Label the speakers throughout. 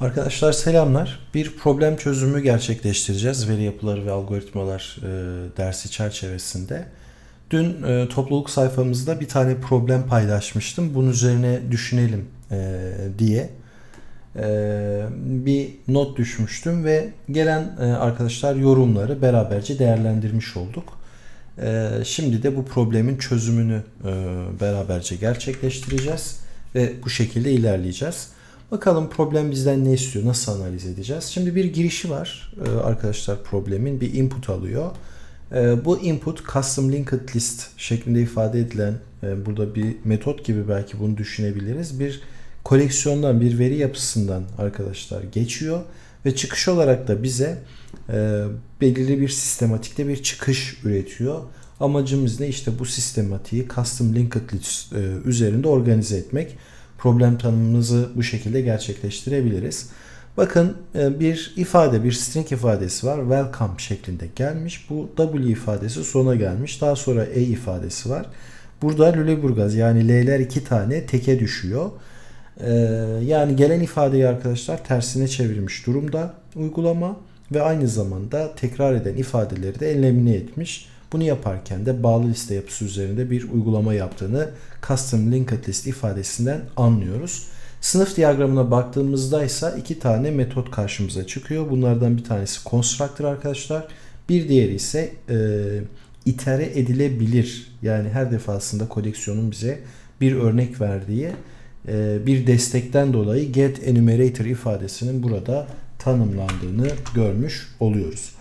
Speaker 1: Arkadaşlar selamlar. Bir problem çözümü gerçekleştireceğiz veri yapıları ve algoritmalar e, dersi çerçevesinde. Dün e, topluluk sayfamızda bir tane problem paylaşmıştım. Bunun üzerine düşünelim e, diye e, bir not düşmüştüm ve gelen e, arkadaşlar yorumları beraberce değerlendirmiş olduk. E, şimdi de bu problemin çözümünü e, beraberce gerçekleştireceğiz ve bu şekilde ilerleyeceğiz. Bakalım problem bizden ne istiyor, nasıl analiz edeceğiz? Şimdi bir girişi var e, arkadaşlar problemin bir input alıyor. E, Bu input custom linked list şeklinde ifade edilen e, burada bir metot gibi belki bunu düşünebiliriz. Bir koleksiyondan, bir veri yapısından arkadaşlar geçiyor ve çıkış olarak da bize belirli bir sistematikte bir çıkış üretiyor. Amacımız ne? İşte bu sistematiği custom linked list üzerinde organize etmek problem tanımımızı bu şekilde gerçekleştirebiliriz. Bakın e, bir ifade, bir string ifadesi var. Welcome şeklinde gelmiş. Bu W ifadesi sona gelmiş. Daha sonra E ifadesi var. Burada Lüleburgaz yani L'ler iki tane teke düşüyor. E, yani gelen ifadeyi arkadaşlar tersine çevirmiş durumda uygulama ve aynı zamanda tekrar eden ifadeleri de elimine etmiş. Bunu yaparken de bağlı liste yapısı üzerinde bir uygulama yaptığını custom linked list ifadesinden anlıyoruz. Sınıf diyagramına baktığımızda ise iki tane metot karşımıza çıkıyor. Bunlardan bir tanesi constructor arkadaşlar. Bir diğeri ise e, itere edilebilir. Yani her defasında koleksiyonun bize bir örnek verdiği e, bir destekten dolayı get enumerator ifadesinin burada tanımlandığını görmüş oluyoruz.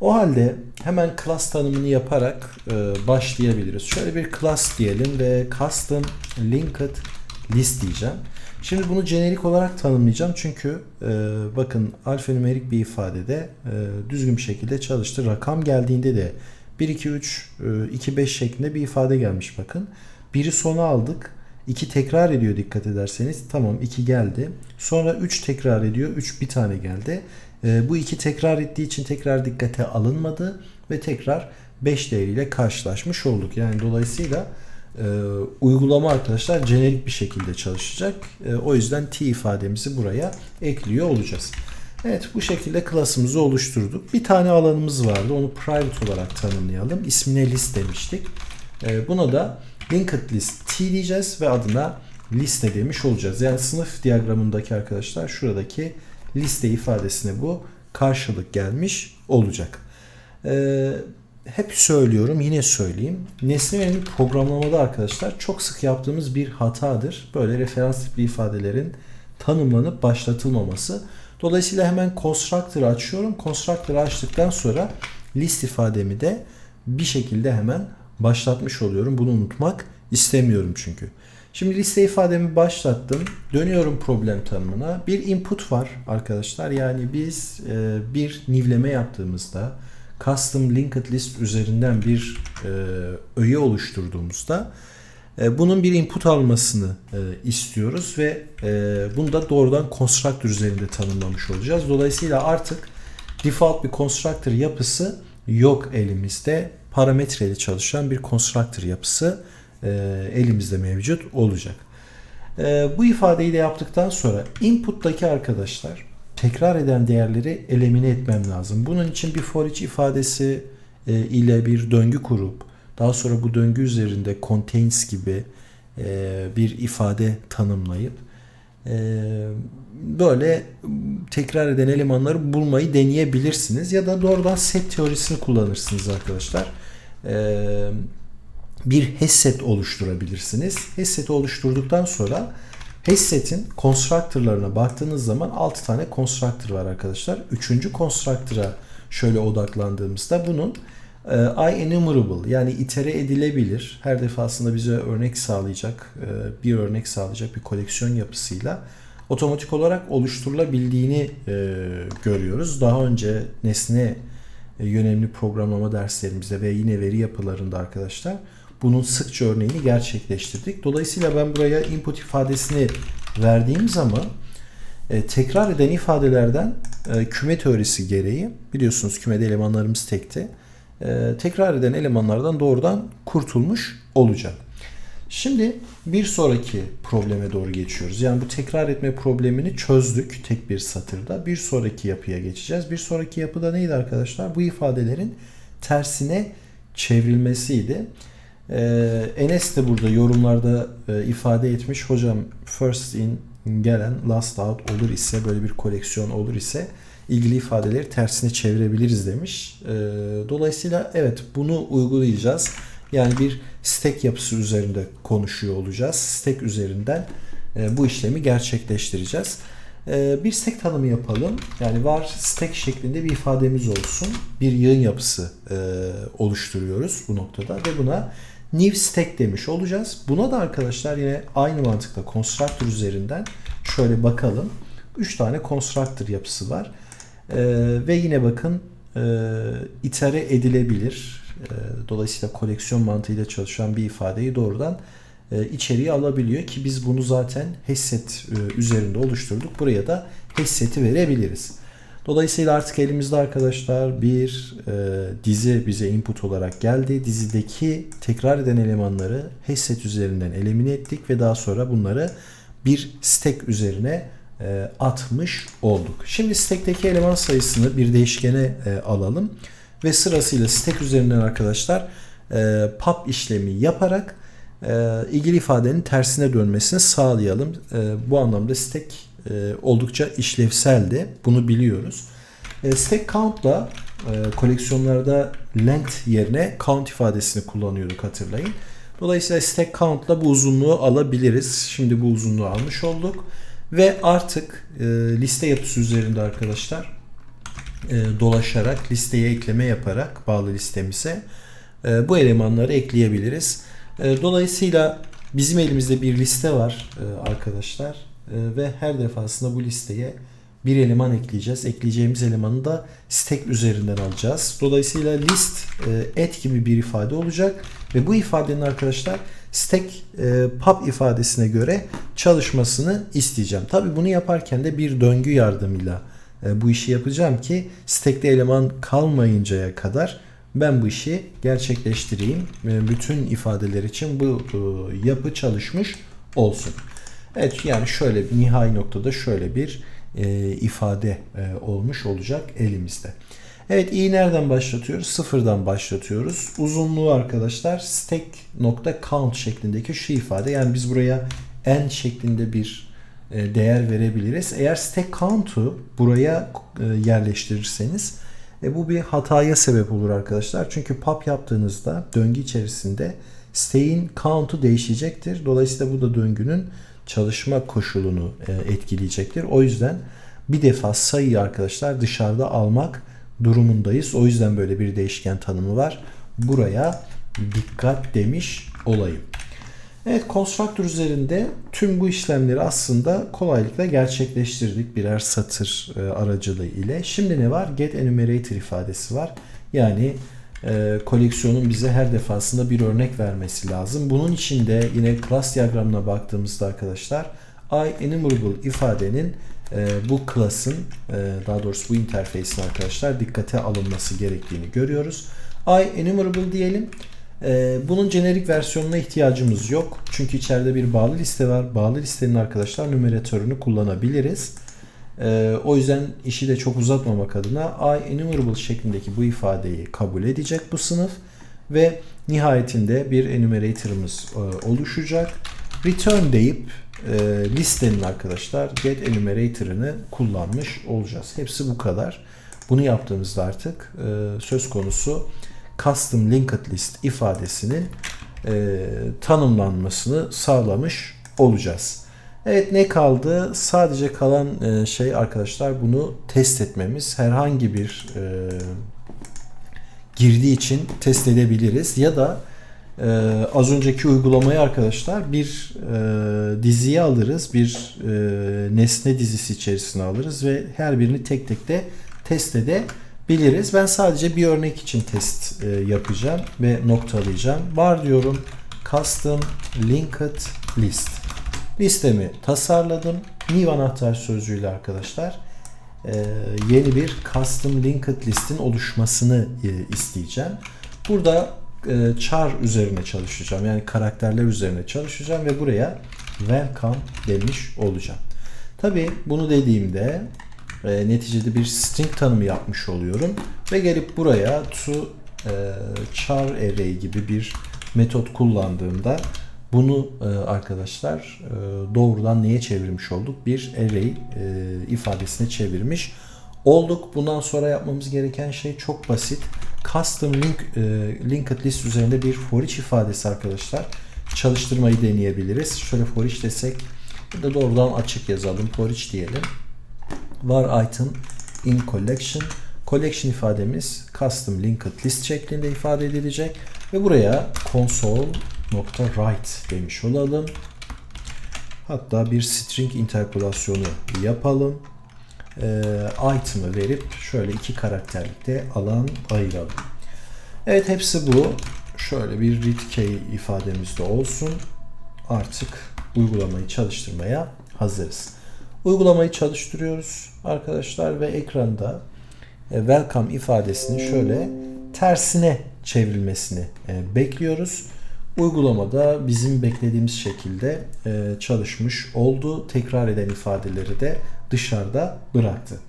Speaker 1: O halde hemen class tanımını yaparak e, başlayabiliriz. Şöyle bir class diyelim ve custom linked list diyeceğim. Şimdi bunu jenerik olarak tanımlayacağım çünkü e, bakın alfanümerik bir ifadede e, düzgün bir şekilde çalıştı. Rakam geldiğinde de 1 2 3 e, 2 5 şeklinde bir ifade gelmiş bakın. Biri sona aldık. 2 tekrar ediyor dikkat ederseniz. Tamam 2 geldi. Sonra 3 tekrar ediyor. 3 bir tane geldi. E, bu iki tekrar ettiği için tekrar dikkate alınmadı ve tekrar 5 değeriyle karşılaşmış olduk. Yani dolayısıyla e, uygulama arkadaşlar jenerik bir şekilde çalışacak. E, o yüzden t ifademizi buraya ekliyor olacağız. Evet bu şekilde klasımızı oluşturduk. Bir tane alanımız vardı. Onu private olarak tanımlayalım. İsmine list demiştik. E, buna da linked list t diyeceğiz ve adına liste demiş olacağız. Yani sınıf diyagramındaki arkadaşlar şuradaki liste ifadesine bu karşılık gelmiş olacak. Ee, hep söylüyorum yine söyleyeyim. Nesne yönelik programlamada arkadaşlar çok sık yaptığımız bir hatadır. Böyle referans tipli ifadelerin tanımlanıp başlatılmaması. Dolayısıyla hemen constructor'ı açıyorum. Constructor'ı açtıktan sonra list ifademi de bir şekilde hemen başlatmış oluyorum. Bunu unutmak istemiyorum çünkü. Şimdi liste ifademi başlattım. Dönüyorum problem tanımına. Bir input var arkadaşlar. Yani biz e, bir nivleme yaptığımızda custom linked list üzerinden bir e, öğe oluşturduğumuzda e, bunun bir input almasını e, istiyoruz ve e, bunu da doğrudan constructor üzerinde tanımlamış olacağız. Dolayısıyla artık default bir constructor yapısı yok elimizde. Parametreli çalışan bir constructor yapısı elimizde mevcut olacak. E, bu ifadeyi de yaptıktan sonra input'taki arkadaşlar tekrar eden değerleri elimine etmem lazım. Bunun için bir for each ifadesi e, ile bir döngü kurup daha sonra bu döngü üzerinde contains gibi bir ifade tanımlayıp böyle tekrar eden elemanları bulmayı deneyebilirsiniz ya da doğrudan set teorisini kullanırsınız arkadaşlar. Eee bir headset oluşturabilirsiniz. Headset'i oluşturduktan sonra headset'in constructor'larına baktığınız zaman 6 tane constructor var arkadaşlar. Üçüncü constructor'a şöyle odaklandığımızda bunun e, enumerable yani itere edilebilir. Her defasında bize örnek sağlayacak, e, bir örnek sağlayacak bir koleksiyon yapısıyla otomatik olarak oluşturulabildiğini e, görüyoruz. Daha önce nesne yönelimli programlama derslerimizde ve yine veri yapılarında arkadaşlar bunun sıkça örneğini gerçekleştirdik. Dolayısıyla ben buraya input ifadesini verdiğim zaman e, tekrar eden ifadelerden e, küme teorisi gereği biliyorsunuz kümede elemanlarımız tekti. E, tekrar eden elemanlardan doğrudan kurtulmuş olacağım. Şimdi bir sonraki probleme doğru geçiyoruz. Yani bu tekrar etme problemini çözdük tek bir satırda. Bir sonraki yapıya geçeceğiz. Bir sonraki yapıda neydi arkadaşlar? Bu ifadelerin tersine çevrilmesiydi. Ee, Enes de burada yorumlarda e, ifade etmiş. Hocam first in gelen last out olur ise böyle bir koleksiyon olur ise ilgili ifadeleri tersine çevirebiliriz demiş. Ee, dolayısıyla evet bunu uygulayacağız. Yani bir stack yapısı üzerinde konuşuyor olacağız. Stack üzerinden e, bu işlemi gerçekleştireceğiz. E, bir stack tanımı yapalım. Yani var stack şeklinde bir ifademiz olsun. Bir yığın yapısı e, oluşturuyoruz bu noktada ve buna new stack demiş olacağız. Buna da arkadaşlar yine aynı mantıkla constructor üzerinden şöyle bakalım. 3 tane constructor yapısı var. E, ve yine bakın e, itere edilebilir. E, dolayısıyla koleksiyon mantığıyla çalışan bir ifadeyi doğrudan e, içeriye alabiliyor ki biz bunu zaten headset e, üzerinde oluşturduk. Buraya da headset'i verebiliriz. Dolayısıyla artık elimizde arkadaşlar bir e, dizi bize input olarak geldi. Dizideki tekrar eden elemanları headset üzerinden elimine ettik ve daha sonra bunları bir stack üzerine e, atmış olduk. Şimdi stack'teki eleman sayısını bir değişkene e, alalım ve sırasıyla stack üzerinden arkadaşlar e, pop işlemi yaparak e, ilgili ifadenin tersine dönmesini sağlayalım. E, bu anlamda stack e, oldukça işlevseldi. Bunu biliyoruz. E, stack count'la e, koleksiyonlarda length yerine count ifadesini kullanıyorduk hatırlayın. Dolayısıyla stack count'la bu uzunluğu alabiliriz. Şimdi bu uzunluğu almış olduk. Ve artık e, liste yapısı üzerinde arkadaşlar e, dolaşarak listeye ekleme yaparak bağlı listemize e, bu elemanları ekleyebiliriz. E, dolayısıyla bizim elimizde bir liste var e, arkadaşlar ve her defasında bu listeye bir eleman ekleyeceğiz. Ekleyeceğimiz elemanı da stack üzerinden alacağız. Dolayısıyla list e, et gibi bir ifade olacak ve bu ifadenin arkadaşlar stack e, pub ifadesine göre çalışmasını isteyeceğim. Tabi bunu yaparken de bir döngü yardımıyla e, bu işi yapacağım ki stack'te eleman kalmayıncaya kadar ben bu işi gerçekleştireyim. Bütün ifadeler için bu yapı çalışmış olsun. Evet yani şöyle bir nihai noktada şöyle bir e, ifade e, olmuş olacak elimizde. Evet i nereden başlatıyoruz? Sıfırdan başlatıyoruz. Uzunluğu arkadaşlar stack nokta count şeklindeki şu ifade. Yani biz buraya n şeklinde bir e, değer verebiliriz. Eğer stack count'u buraya e, yerleştirirseniz e, bu bir hataya sebep olur arkadaşlar. Çünkü pop yaptığınızda döngü içerisinde stack'in count'u değişecektir. Dolayısıyla bu da döngünün çalışma koşulunu e, etkileyecektir. O yüzden bir defa sayıyı arkadaşlar dışarıda almak durumundayız. O yüzden böyle bir değişken tanımı var. Buraya dikkat demiş olayım. Evet constructor üzerinde tüm bu işlemleri aslında kolaylıkla gerçekleştirdik birer satır e, aracılığı ile. Şimdi ne var? Get enumerator ifadesi var. Yani e, koleksiyonun bize her defasında bir örnek vermesi lazım. Bunun için de yine class diyagramına baktığımızda arkadaşlar I enumerable ifadenin e, bu class'ın e, daha doğrusu bu interface'in arkadaşlar dikkate alınması gerektiğini görüyoruz. I enumerable diyelim. E, bunun jenerik versiyonuna ihtiyacımız yok. Çünkü içeride bir bağlı liste var. Bağlı listenin arkadaşlar numaratörünü kullanabiliriz. E, o yüzden işi de çok uzatmamak adına I enumerable şeklindeki bu ifadeyi kabul edecek bu sınıf ve nihayetinde bir enumerator'ımız e, oluşacak. Return deyip e, listenin arkadaşlar get enumerator'ını kullanmış olacağız. Hepsi bu kadar. Bunu yaptığımızda artık e, söz konusu custom linked list ifadesinin e, tanımlanmasını sağlamış olacağız. Evet ne kaldı? Sadece kalan e, şey arkadaşlar bunu test etmemiz. Herhangi bir e, girdiği için test edebiliriz ya da e, az önceki uygulamayı arkadaşlar bir e, diziye alırız, bir e, nesne dizisi içerisine alırız ve her birini tek tek de test edebiliriz. Ben sadece bir örnek için test e, yapacağım ve noktalayacağım. Var diyorum custom linked list. Listemi tasarladım. New anahtar sözcüğüyle arkadaşlar e, yeni bir custom linked listin oluşmasını e, isteyeceğim. Burada e, char üzerine çalışacağım. Yani karakterler üzerine çalışacağım ve buraya welcome demiş olacağım. Tabi bunu dediğimde neticede bir string tanımı yapmış oluyorum ve gelip buraya to char array gibi bir metot kullandığımda bunu e, arkadaşlar e, doğrudan neye çevirmiş olduk? Bir array e, ifadesine çevirmiş olduk. Bundan sonra yapmamız gereken şey çok basit. Custom link linked list üzerinde bir for each ifadesi arkadaşlar çalıştırmayı deneyebiliriz. Şöyle for each desek burada doğrudan açık yazalım. For each diyelim. Var item in collection. Collection ifademiz custom linked list şeklinde ifade edilecek ve buraya console.write demiş olalım. Hatta bir string interpolasyonu yapalım. Ee, item'ı verip şöyle iki karakterlikte alan ayıralım. Evet hepsi bu. Şöyle bir read key ifademiz de olsun. Artık uygulamayı çalıştırmaya hazırız. Uygulamayı çalıştırıyoruz arkadaşlar ve ekranda e, welcome ifadesini şöyle tersine çevrilmesini e, bekliyoruz. Uygulamada bizim beklediğimiz şekilde e, çalışmış oldu. Tekrar eden ifadeleri de dışarıda bıraktı.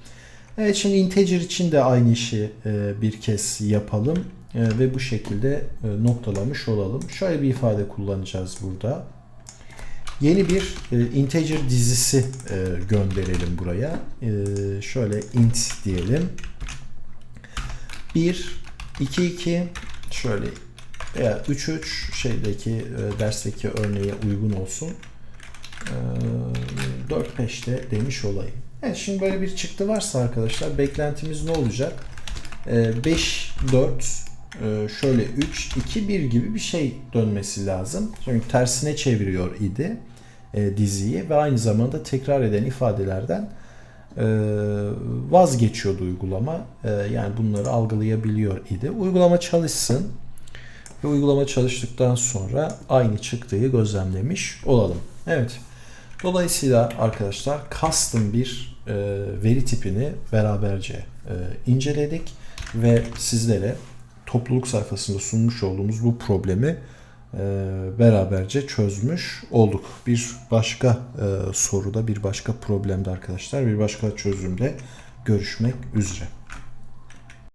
Speaker 1: Evet şimdi integer için de aynı işi e, bir kez yapalım e, ve bu şekilde noktalamış olalım. Şöyle bir ifade kullanacağız burada. Yeni bir integer dizisi gönderelim buraya. Şöyle int diyelim. 1, 2, 2 şöyle veya 3, 3 şeydeki e, dersteki örneğe uygun olsun. E, 4, 5 de demiş olayım. Evet şimdi böyle bir çıktı varsa arkadaşlar beklentimiz ne olacak? E, 5, 4, e, şöyle 3, 2, 1 gibi bir şey dönmesi lazım. Çünkü tersine çeviriyor idi e, diziyi ve aynı zamanda tekrar eden ifadelerden e, vazgeçiyordu uygulama. E, yani bunları algılayabiliyor idi. Uygulama çalışsın ve uygulama çalıştıktan sonra aynı çıktığı gözlemlemiş olalım. Evet. Dolayısıyla arkadaşlar custom bir e, veri tipini beraberce e, inceledik ve sizlere topluluk sayfasında sunmuş olduğumuz bu problemi e, beraberce çözmüş olduk. Bir başka e, soruda, bir başka problemde arkadaşlar, bir başka çözümde görüşmek üzere.